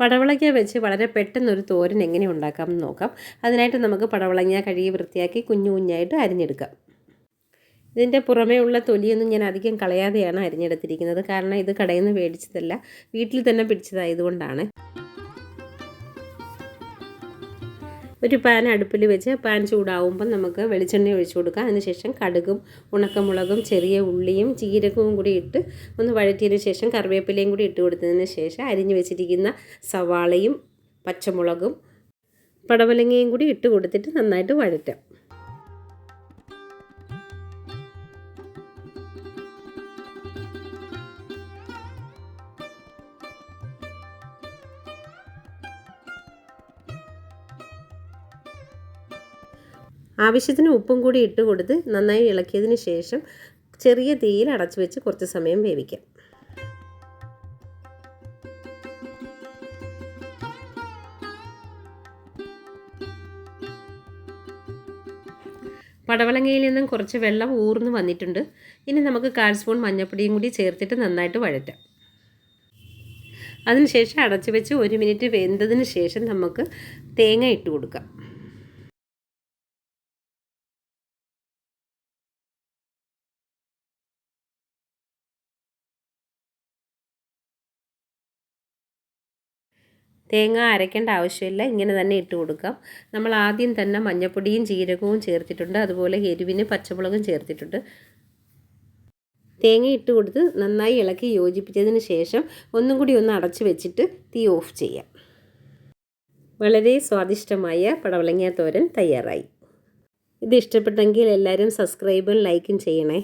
പടവളങ്ങ വെച്ച് വളരെ പെട്ടെന്നൊരു തോരൻ എങ്ങനെ ഉണ്ടാക്കാം എന്ന് നോക്കാം. അതിനായിട്ട് നമുക്ക് പടവളങ്ങ കഴുകി വൃത്തിയാക്കി കുഞ്ഞു കുഞ്ഞായിട്ട് അരിഞ്ഞെടുക്കാം. ഇതിന്റെ പുറമേ ഉള്ള തൊലിയൊന്നും ഞാൻ അധികം കളയാതെയാണ് അരിഞ്ഞെടുത്തിരിക്കുന്നത്. കാരണം ഇത് കടയിൽ നിന്ന് മേടിച്ചതല്ല വീട്ടിൽ തന്നെ പിടിച്ചതായതുകൊണ്ടാണ്. ഒരു പാൻ അടുപ്പിൽ വെച്ച് പാൻ ചൂടാവുമ്പം നമുക്ക് വെളിച്ചെണ്ണ ഒഴിച്ചു കൊടുക്കാം. അതിനുശേഷം കടുകും ഉണക്കമുളകും ചെറിയ ഉള്ളിയും ജീരകവും കൂടി ഇട്ട് ഒന്ന് വഴറ്റിയതിന് ശേഷം കറിവേപ്പിലയും കൂടി ഇട്ട് കൊടുത്തതിന് ശേഷം അരിഞ്ഞു വെച്ചിരിക്കുന്ന സവാളയും പച്ചമുളകും പടവലങ്ങയും കൂടി ഇട്ട് കൊടുത്തിട്ട് നന്നായിട്ട് വഴറ്റാം. ആവശ്യത്തിന് ഉപ്പും കൂടി ഇട്ട് കൊടുത്ത് നന്നായി ഇളക്കിയതിന് ശേഷം ചെറിയ തീയിൽ അടച്ചു വെച്ച് കുറച്ച് സമയം വേവിക്കാം. പടവലങ്ങയിൽ നിന്നും കുറച്ച് വെള്ളം ഊർന്ന് വന്നിട്ടുണ്ട്. ഇനി നമുക്ക് കാൽ സ്പൂൺ മഞ്ഞൾപ്പൊടിയും കൂടി ചേർത്തിട്ട് നന്നായിട്ട് വഴറ്റാം. അതിനുശേഷം അടച്ചു വെച്ച് ഒരു മിനിറ്റ് വെന്തതിന് ശേഷം നമുക്ക് തേങ്ങ ഇട്ട് കൊടുക്കാം. തേങ്ങ അരയ്ക്കേണ്ട ആവശ്യമില്ല. ഇങ്ങനെ തന്നെ ഇട്ട് കൊടുക്കാം. നമ്മൾ ആദ്യം തന്നെ മഞ്ഞൾപ്പൊടിയും ജീരകവും ചേർത്തിട്ടുണ്ട്. അതുപോലെ എരിവിന് പച്ചമുളകും ചേർത്തിട്ടുണ്ട്. തേങ്ങ ഇട്ട് കൊടുത്ത് നന്നായി ഇളക്കി യോജിപ്പിച്ചതിന് ശേഷം ഒന്നും കൂടി ഒന്ന് അടച്ചു വെച്ചിട്ട് തീ ഓഫ് ചെയ്യാം. വളരെ സ്വാദിഷ്ടമായ പടവലങ്ങ തോരൻ തയ്യാറായി. ഇത് ഇഷ്ടപ്പെട്ടെങ്കിൽ എല്ലാവരും സബ്സ്ക്രൈബും ലൈക്കും ചെയ്യണേ.